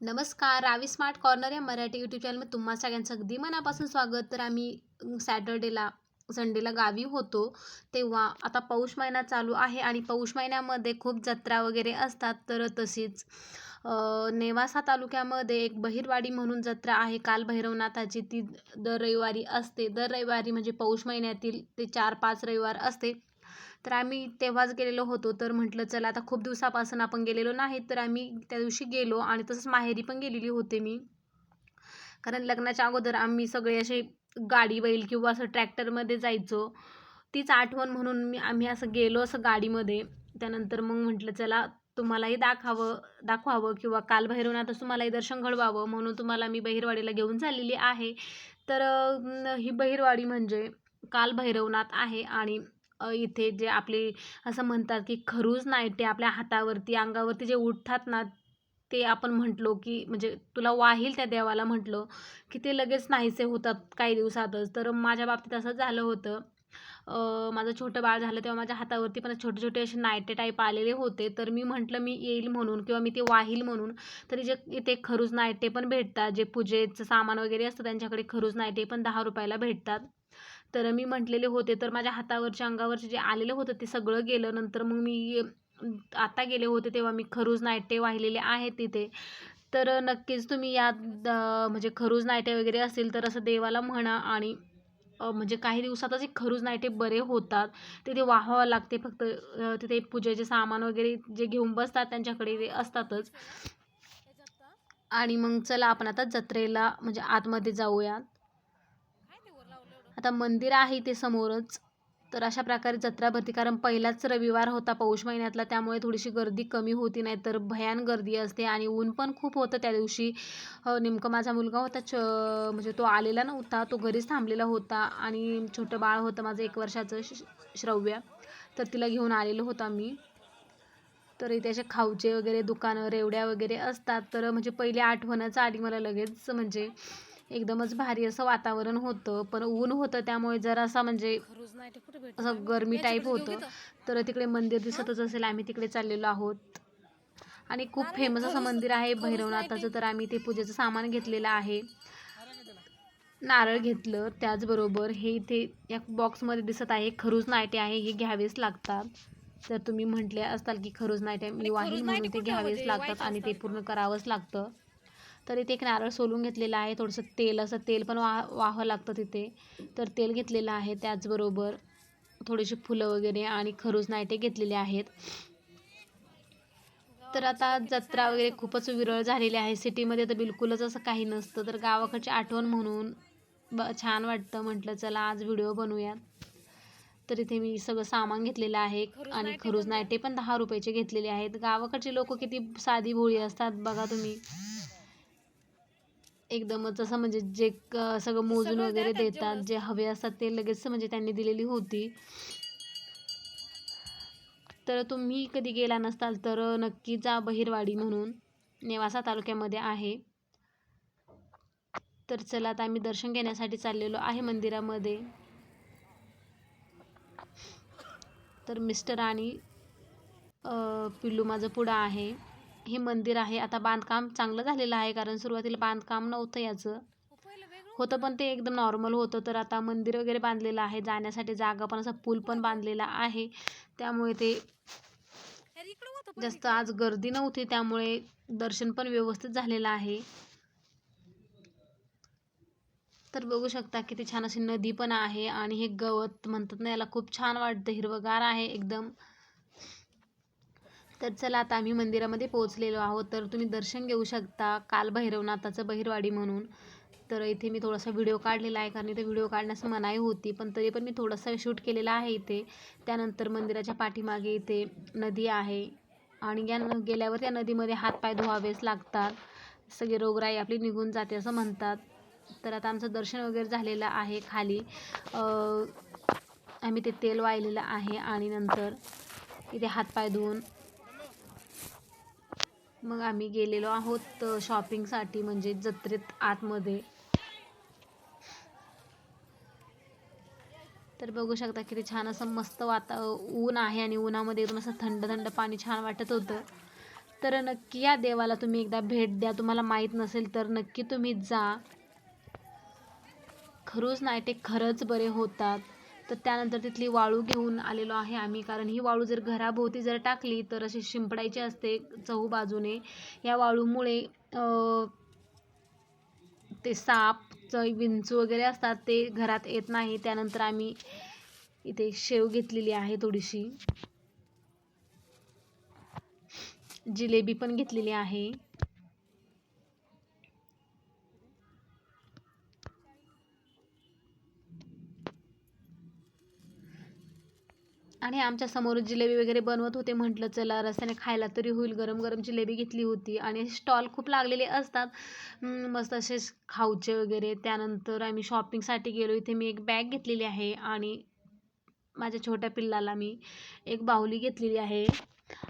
नमस्कार Ravi smart corner या Marathi YouTube चॅनलमध्ये तुम्हा सगळ्यांचं अगदी मनापासून स्वागत. तर आम्ही सॅटर्डेला संडेला गावी होतो. तेव्हा आता पौष महिना चालू आहे आणि पौष महिन्यामध्ये खूप जत्रा वगैरे असतात. तर तशीच नेवासा तालुक्यामध्ये एक बहिरवाडी म्हणून जत्रा आहे. काल भैरवनाथाची ती दर रविवारी असते. दर रविवारी म्हणजे पौष महिन्यातील ते चार पाच रविवार असते. तर आम्ही तेव्हाच गेलेलो होतो. तर म्हटलं चला आता खूप दिवसापासून आपण गेलेलो नाही तर आम्ही त्या दिवशी गेलो आणि तसंच माहेरी पण गेलेली होते मी. कारण लग्नाच्या अगोदर आम्ही सगळे असे गाडी बैल किंवा असं ट्रॅक्टरमध्ये जायचो. तीच आठवण म्हणून मी आम्ही असं गेलो असं गाडीमध्ये. त्यानंतर मग म्हटलं चला तुम्हालाही दाखवावं दाखवावं किंवा काल भैरवनाथच तुम्हालाही दर्शन घडवावं म्हणून तुम्हाला मी बहिरवाडीला घेऊन चाललेली आहे. तर ही बहिरवाडी म्हणजे काल भैरवनाथ आहे आणि इथे जे आपले असं म्हणतात की खरूज नायटे आपल्या हातावरती अंगावरती जे उठतात ना ते आपण म्हटलो की म्हणजे तुला वाहील त्या देवाला म्हटलं की ते लगेच नाहीसे होतात काही दिवसातच. तर माझ्या बाबतीत असं झालं होतं. माझं छोटं बाळ झालं तेव्हा माझ्या हातावरती पण छोटे छोटे असे नायटे टाईप आलेले होते. तर मी म्हटलं मी येईल म्हणून किंवा मी ते वाहील म्हणून तरी जे इथे खरूज नायटे पण भेटतात. जे पूजेचं सामान वगैरे असतं त्यांच्याकडे खरूज नायटे पण दहा रुपयाला भेटतात. तर मी म्हटलेले होते तर माझ्या हातावरच्या अंगावरचे जे आलेलं होतं ते सगळं गेलं. नंतर मग मी आता गेले होते तेव्हा मी खरूज नायटे वाहिलेले आहेत तिथे. तर नक्कीच तुम्ही या म्हणजे खरूज नायटे वगैरे असतील तर असं देवाला म्हणा आणि म्हणजे काही दिवसातच एक खरूज नायटे बरे होतात. तिथे वाहावं लागते फक्त तिथे पूजेचे सामान वगैरे जे घेऊन बसतात त्यांच्याकडे ते असतातच. आणि मग चला आपण आता जत्रेला म्हणजे आतमध्ये जाऊयात. आता मंदिर आहे ते समोरच. तर अशा प्रकारे जत्रा भरती कारण पहिलाच रविवार होता पौष महिन्यातला त्यामुळे थोडीशी गर्दी कमी होती नाही तर भयान गर्दी असते आणि ऊन पण खूप होतं त्या दिवशी. नेमकं माझा मुलगा होता च म्हणजे तो आलेला नव्हता तो घरीच थांबलेला होता आणि छोटं बाळ होतं माझं एक वर्षाचं श श्रव्य. तर तिला घेऊन आलेलो होता मी तर इथे असे खाऊचे वगैरे दुकानं रेवड्या वगैरे असतात. तर म्हणजे पहिली आठवणच आली मला लगेच म्हणजे एकदमच भारी असं वातावरण होतं पण ऊन होतं त्यामुळे जरासा म्हणजे असं गरमी टाईप होतं. तर तिकडे मंदिर दिसतच असेल आम्ही तिकडे चाललेलो आहोत. आणि खूप फेमस असं मंदिर आहे भैरवनाथाचं. तर आम्ही ते पूजेचं सामान घेतलेलं आहे. नारळ घेतलं त्याचबरोबर हे इथे या बॉक्समध्ये दिसत आहे खरूज नायटे आहे हे घ्यावेच लागतात. तर तुम्ही म्हटले असताल की खरूज नायटे मी वाहील म्हणून ते घ्यावेच लागतात आणि ते पूर्ण करावंच लागतं. तर इथे एक नारळ सोलून घेतलेलं आहे. थोडंसं तेल असं तेल पण वाह वाहावं लागतं तिथे. तर तेल घेतलेलं आहे त्याचबरोबर थोडीशी फुलं वगैरे आणि खरूज नायटे घेतलेले आहेत. तर आता जत्रा वगैरे खूपच विरळ झालेली आहे. सिटीमध्ये तर बिलकुलच असं काही नसतं. तर गावाकडची आठवण म्हणून ब छान वाटतं. म्हटलं चला आज व्हिडिओ बनवूयात तर इथे मी सगळं सामान घेतलेलं आहे आणि खरूज नायटे पण दहा रुपयाचे घेतलेले आहेत. गावाकडचे लोक किती साधी भोळी असतात बघा तुम्ही. एकदमच असं म्हणजे जे सगळं मोजून वगैरे देतात जे हवे असतात ते लगेच म्हणजे त्यांनी दिलेली होती. तर तुम्ही कधी गेला नसताल तर नक्की जा बहिरवाडी म्हणून. नेवासा तालुक्यामध्ये आहे. तर चला आता आम्ही दर्शन घेण्यासाठी चाललेलो आहे मंदिरामध्ये. तर मिस्टर आणि पिल्लू माझं पुढं आहे. हे मंदिर आहे. आता बांधकाम चांगलं झालेलं आहे कारण सुरुवातीला बांधकाम नव्हतं याचं. होतं पण ते एकदम नॉर्मल होतं. तर आता मंदिर वगैरे बांधलेलं आहे. जाण्यासाठी जागा पण असा पूल पण बांधलेला आहे. त्यामुळे ते जास्त आज गर्दी नव्हती. त्यामुळे दर्शन पण व्यवस्थित झालेलं आहे. तर बघू शकता किती छान अशी नदी पण आहे. आणि हे गवत म्हणतात ना याला खूप छान वाटतं. हिरवगार आहे एकदम. तर चला आता आम्ही मंदिरामध्ये पोहोचलेलो आहोत. तर तुम्ही दर्शन घेऊ शकता काल भैरवनाथाचं बहिरवाडी म्हणून. तर इथे मी थोडासा व्हिडिओ काढलेला आहे कारण इथे व्हिडिओ काढण्यास मनाई होती पण तरी पण मी थोडासा शूट केलेला आहे इथे. त्यानंतर मंदिराच्या पाठीमागे इथे नदी आहे आणि या न- गेल्यावर त्या नदीमध्ये हातपाय धुवावेच लागतात. सगळी रोगराई आपली निघून जाते असं म्हणतात. तर आता आमचं दर्शन वगैरे झालेलं आहे खाली. आम्ही ते तेल वाहिलेलं आहे आणि नंतर इथे हातपाय धुवून मग आम्ही गेलेलो आहोत शॉपिंगसाठी म्हणजे जत्रेत आतमध्ये. तर बघू शकता किती छान असं मस्त वाता ऊन आहे आणि उन्हामध्ये एकदम असं थंड थंड पाणी छान वाटत होतं. तर नक्की या देवाला तुम्ही एकदा भेट द्या. तुम्हाला माहीत नसेल तर नक्की तुम्ही जा. खरूच नाही ते खरंच बरे होतात. तर त्यानंतर तिथली वाळू घेऊन आलेलो आहे आम्ही. कारण ही वाळू जर घराभोवती जर टाकली तर अशी शिंपडायची असते चहू बाजूने. या वाळूमुळे ते साप विंचू वगैरे असतात ते घरात येत नाही. त्यानंतर आम्ही इथे शेव घेतलेली आहे थोडीशी. जिलेबी पण घेतलेली आहे. आणि आमच्यासमोर जिलेबी वगैरे बनवत होते म्हटलं चला रस्त्याने खायला तरी होईल. गरम गरम जिलेबी घेतली होती आणि स्टॉल खूप लागलेले असतात. मस्त असे खाऊचे वगैरे. त्यानंतर आम्ही शॉपिंगसाठी गेलो. इथे मी एक बॅग घेतलेली आहे आणि माझ्या छोट्या पिल्लाला मी एक बाहुली घेतलेली आहे.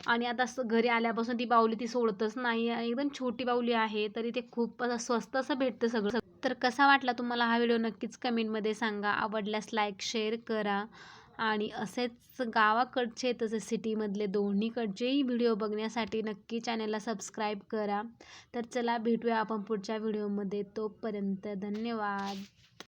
आणि आता असं घरी आल्यापासून ती बाहुली ती सोडतच नाही एकदम छोटी बाहुली आहे तरी ते खूप असं स्वस्त असं भेटतं सगळं. तर कसा वाटला तुम्हाला हा व्हिडिओ? नक्कीच कमेंटमध्ये सांगा. आवडल्यास लाईक शेअर करा. आणि असेच गावाकडचे तसेच सिटीमधले दोन्हीकडचेही व्हिडिओ बघण्यासाठी नक्की चॅनलला सबस्क्राईब करा. तर चला भेटूया आपण पुढच्या व्हिडिओमध्ये. तोपर्यंत धन्यवाद.